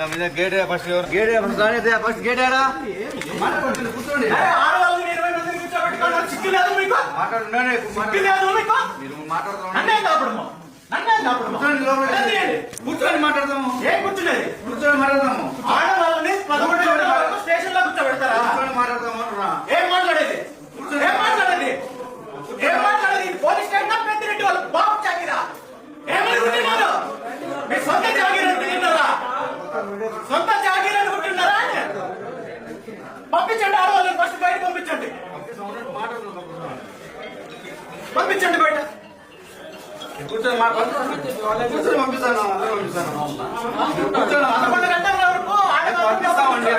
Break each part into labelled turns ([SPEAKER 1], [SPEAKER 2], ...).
[SPEAKER 1] Gate first
[SPEAKER 2] gate first
[SPEAKER 1] gate
[SPEAKER 2] కూర్చొని మాట్లాడదాము
[SPEAKER 1] ఏం కూర్చునేది?
[SPEAKER 2] కూర్చొని మాట్లాడదాము
[SPEAKER 1] ఆడవాళ్ళని పదకొండు స్టేషన్లో కూర్చోబెడతారా
[SPEAKER 2] కూర్చొని మాట్లాడదాము
[SPEAKER 1] ఏం మాట్లాడేది? ఏం మాట్లాడేది? ఏం మాట్లాడేది? పోలీస్ స్టేషన్ పెద్దిరెడ్డి వాళ్ళు. బాబు చాకిరా ఏమనుకుంటున్నారు మీ సొంత జాగీర్ అనుకుంటున్నారా సొంత జాగీర్ అనుకుంటున్నారా పంపించండి ఆడవాళ్ళని ఫస్ట్ బయట పంపించండి పంపించండి బయట.
[SPEAKER 2] కూర్చొని మాట్లాడు కూర్చొని పంపిస్తాను పంపిస్తాను. పంపిస్తామండి.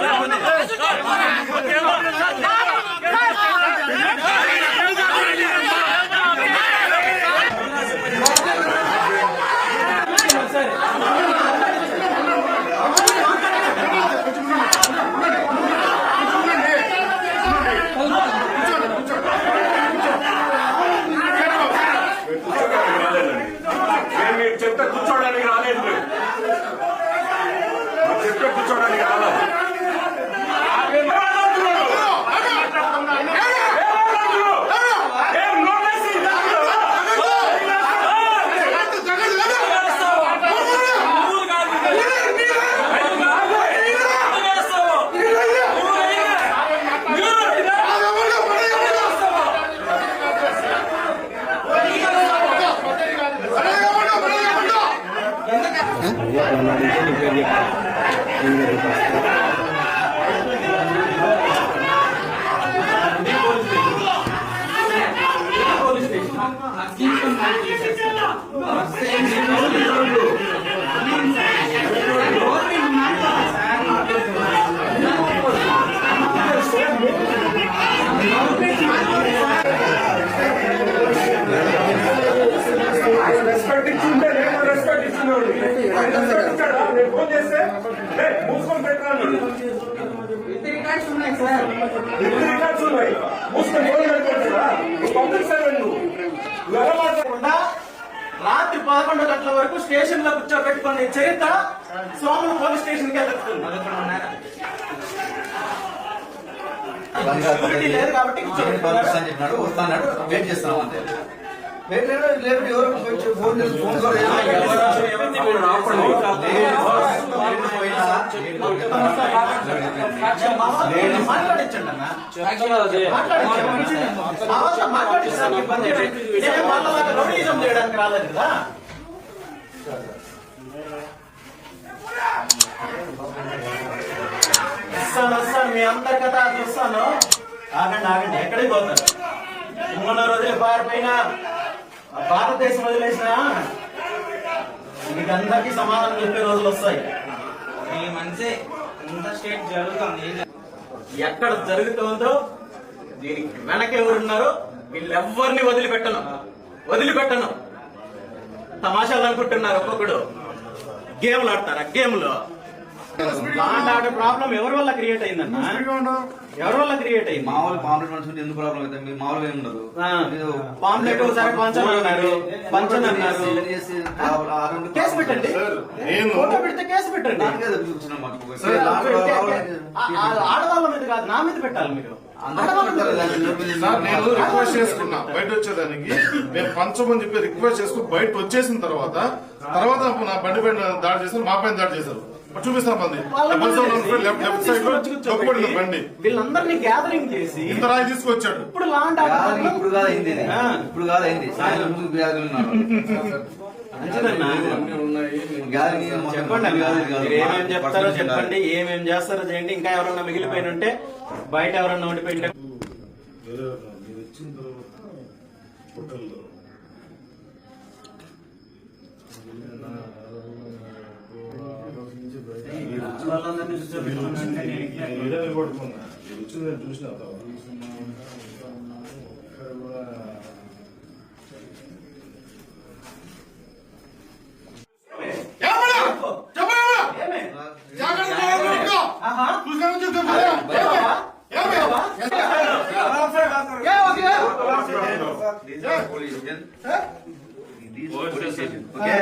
[SPEAKER 3] 来来来来来来来来来 ఫోన్ చేస్తే "లే, మూసుకొని పెట్టరా అన్నాడు. ఇద్దరు రికార్డ్స్ ఉన్నాయి మూసుకొని ఫోన్ పెట్టుకోవచ్చురా నువ్వు పబ్లిక్ సర్వెంట్ నువ్వు నువ్వు ఎలా మాట్లాడు
[SPEAKER 1] కాకుండా రాత్రి పదకొండు గంటల వరకు స్టేషన్లో కూర్చోబెట్టుకునే చరిత్ర సోమల పోలీస్ స్టేషన్కి వెళ్తుంది లేదు కాబట్టి
[SPEAKER 2] వస్తాడు వెయిట్ చేస్తాం అంతే.
[SPEAKER 1] చేయడానికి రాలేదు కదా వస్తాను వస్తాను మీ అందరి కథ చూస్తాను ఆగండి ఆగండి ఎక్కడికి పోతారు మొన్న రోజులు పారిపోయినా భారతదేశం వదిలేసిన మీకు అందరికీ సమాధానం చెప్పే రోజులు వస్తాయి.
[SPEAKER 4] ఈ
[SPEAKER 2] స్టేట్ జరుగుతుంది. ఎక్కడ జరుగుతుందో దీనికి వెనక ఎవరున్నారో వీళ్ళెవ్వరిని వదిలిపెట్టను. వదిలిపెట్టను. తమాషాలు అనుకుంటున్నారు ఒక్కొక్కడు. గేమ్లు ఆడతారా? గేమ్లు. లాంటి ఆడే ప్రాబ్లం ఎవరి వల్ల క్రియేట్ అయిందన్న ఎవరి వల్ల క్రియేట్ అయింది?
[SPEAKER 1] మామూలు పాంప్లెట్ మనుషులు ఎందుకు ప్రాబ్లం అయితే మీరు మామూలుగా ఏమి ఉండదు.
[SPEAKER 2] పాంప్లెట్ ఒకసారి పంచని అన్నారు. పంచని అన్నారు. కేసు పెట్టండి. పెడితే కేసు పెట్టండి. ఆడవాళ్ళ మీద కాదు నా మీద పెట్టాలి మీరు.
[SPEAKER 4] నేను రిక్వెస్ట్ చేసుకున్నా. బయట వచ్చేదానికి పంచమని చెప్పి రిక్వెస్ట్ చేసుకుని బయట వచ్చేసిన తర్వాత తర్వాత నా బండి పైన దాడి చేశారు మా పైన దాడి చేశారు. చూపిస్తాను బండి
[SPEAKER 2] వాళ్ళ మీద
[SPEAKER 4] లెఫ్ట్ లెఫ్ట్ లెఫ్ట్ సైడ్లో
[SPEAKER 2] తీసుకొచ్చి
[SPEAKER 4] తప్పుపడింది
[SPEAKER 2] కూర్చోబెట్టి
[SPEAKER 4] బండి.
[SPEAKER 2] వీళ్ళందరినీ గ్యాదరింగ్ చేసి
[SPEAKER 4] ఇంత రాయి తీసుకొచ్చాడు.
[SPEAKER 2] ఇప్పుడు లాంటి
[SPEAKER 1] కాదు, ఇప్పుడు కాదు అయింది ఇది.
[SPEAKER 2] ఆ.
[SPEAKER 1] ఇప్పుడు కాదు అయింది. సాయంత్రం ముందు వ్యాధులు ఉన్నారు.
[SPEAKER 2] మంచిదన్నా
[SPEAKER 1] గ్యాదరింగ్ మొత్తం
[SPEAKER 2] చెప్పండి ఏమేమి చెప్తారో చెప్పండి. ఏమేమి చేస్తారో చేయండి. ఇంకా ఎవరన్నా మిగిలిపోయిన ఉంటే బయట ఎవరన్నా ఉండిపోయి
[SPEAKER 4] పడుకున్నా వచ్చింది నేను చూసిన
[SPEAKER 2] ఏమే?
[SPEAKER 4] జాగ్రత్త
[SPEAKER 2] ఆహా.
[SPEAKER 4] చూసాను చెప్తాను
[SPEAKER 1] This is police station. This is police station. Okay?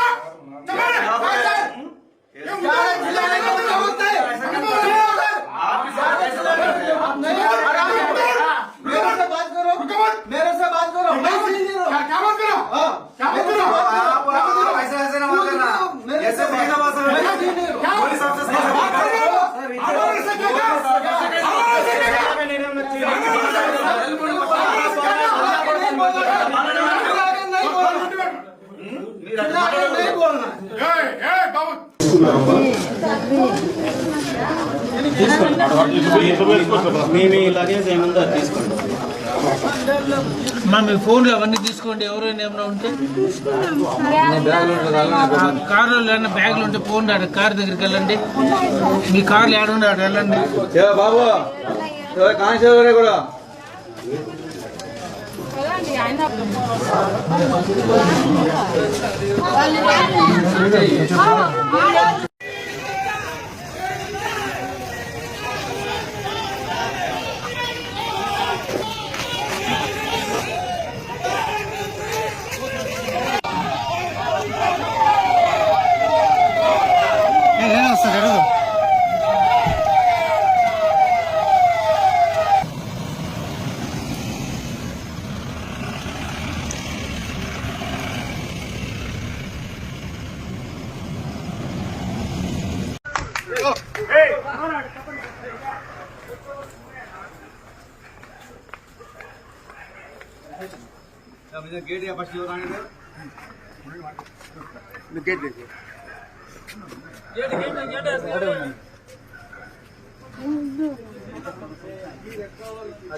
[SPEAKER 2] మీ తీసుకోండి
[SPEAKER 5] మా మీ ఫోన్లు అవన్నీ తీసుకోండి. ఎవరైనా ఏమైనా ఉంటే. కార్లు కార్లో బ్యాగులు ఉంటే ఫోన్ ఆడ కార్ దగ్గరికి వెళ్ళండి. మీ కార్లు ఏడ ఆడ వెళ్ళండి.
[SPEAKER 1] బాబు? కూడా?
[SPEAKER 2] 빨리
[SPEAKER 1] 빨리. ಗೇಟ್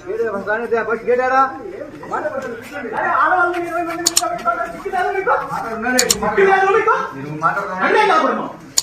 [SPEAKER 1] ಗೇಟ್ ಬೇಕು ಬಸ್ ಗೇಟ್ ಯಾರ
[SPEAKER 2] ಮಾತಾಡ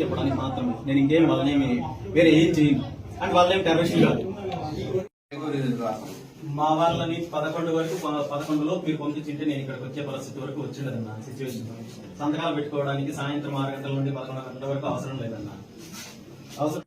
[SPEAKER 2] చెప్పడానికి మాత్రం నేను ఇంకేం వాళ్ళనేమి వేరే ఏం చేయను. అండ్ వాళ్ళేం టెర్రరిస్ట్ కాదు. మా వాళ్ళని పదకొండు వరకు పదకొండులో మీరు పంపించింటే నేను ఇక్కడికి వచ్చే పరిస్థితి వరకు వచ్చిండదన్న సిచ్యువేషన్ సంతకాలు పెట్టుకోవడానికి సాయంత్రం ఆరు గంటల నుండి పదకొండు గంటల వరకు అవసరం లేదన్న. అవసరం